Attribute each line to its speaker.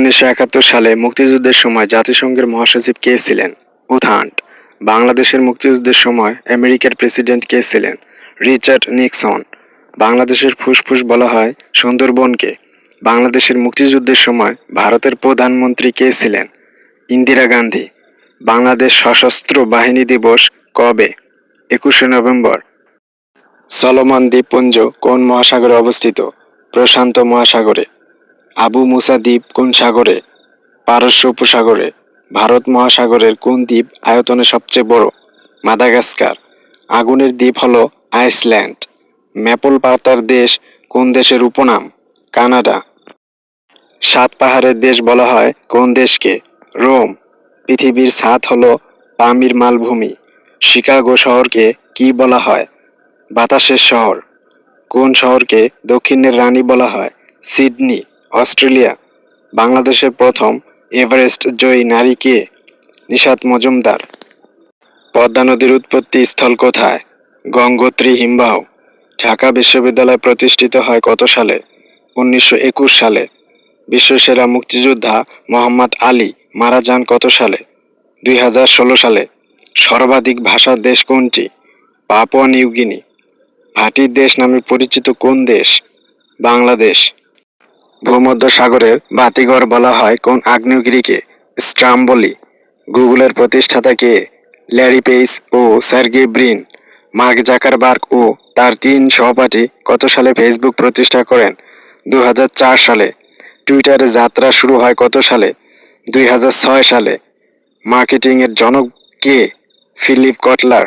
Speaker 1: উনিশশো একাত্তর সালে মুক্তিযুদ্ধের সময় জাতিসংঘের মহাসচিব কে ছিলেন? উথান্ট বাংলাদেশের মুক্তিযুদ্ধের সময় আমেরিকার প্রেসিডেন্ট কে ছিলেন? Richard Nixon. বাংলাদেশের ফুসফুস বলা হয় সুন্দরবনকে বাংলাদেশের মুক্তিযুদ্ধের সময় ভারতের প্রধানমন্ত্রী কে ছিলেন? ইন্দিরা গান্ধী। বাংলাদেশ সশস্ত্র বাহিনী দিবস কবে? একুশে নভেম্বর। সলোমন দ্বীপপুঞ্জ কোন মহাসাগরে অবস্থিত? প্রশান্ত মহাসাগরে। আবু মুসা দ্বীপ কোন সাগরে? পারস্য উপসাগরে। ভারত মহাসাগরের কোন দ্বীপ আয়তনে সবচেয়ে বড়? মাদাগাস্কার। আগুনের দ্বীপ হলো আইসল্যান্ড। ম্যাপল পাতার দেশ কোন দেশের উপনাম? কানাডা। সাত পাহাড়ের দেশ বলা হয় কোন দেশকে? রোম। পৃথিবীর সাত হলো পামির মালভূমি। শিকাগো শহরকে কি বলা হয়? বাতাসের শহর। কোন শহরকে দক্ষিণের রানী বলা হয়? সিডনি। অস্ট্রেলিয়া, বাংলাদেশের প্রথম এভারেস্ট জয়ী নারী কে? নিশাত মজুমদার। পদ্মা নদীর উৎপত্তি স্থল কোথায়? গঙ্গোত্রী হিমবাহ। ঢাকা বিশ্ববিদ্যালয় প্রতিষ্ঠিত হয় কত সালে? উনিশশো একুশ সালে। বিশ্বসেরা মুক্তিযোদ্ধা মোহাম্মদ আলী মারা যান কত সালে? দুই হাজার ষোলো সালে। সর্বাধিক ভাষার দেশ কোনটি? পাপুয়া নিউগিনি ভাটির দেশ নামে পরিচিত কোন দেশ? বাংলাদেশ। ভূমধ্য সাগরের বাতিঘর বলা হয় কোন আগ্নেয়গিরিকে? স্ট্রাম্বলি, গুগলের প্রতিষ্ঠাতা কে? ল্যারি পেইস ও সার্গে ব্রিন। মার্ক জাকারবার্গ ও তার তিন সহপাঠী কত সালে ফেসবুক প্রতিষ্ঠা করেন? দু হাজার চার সালে। টুইটারে যাত্রা শুরু হয় কত সালে? দুই হাজার ছয় সালে। মার্কেটিংয়ের জনক কে? ফিলিপ কটলার।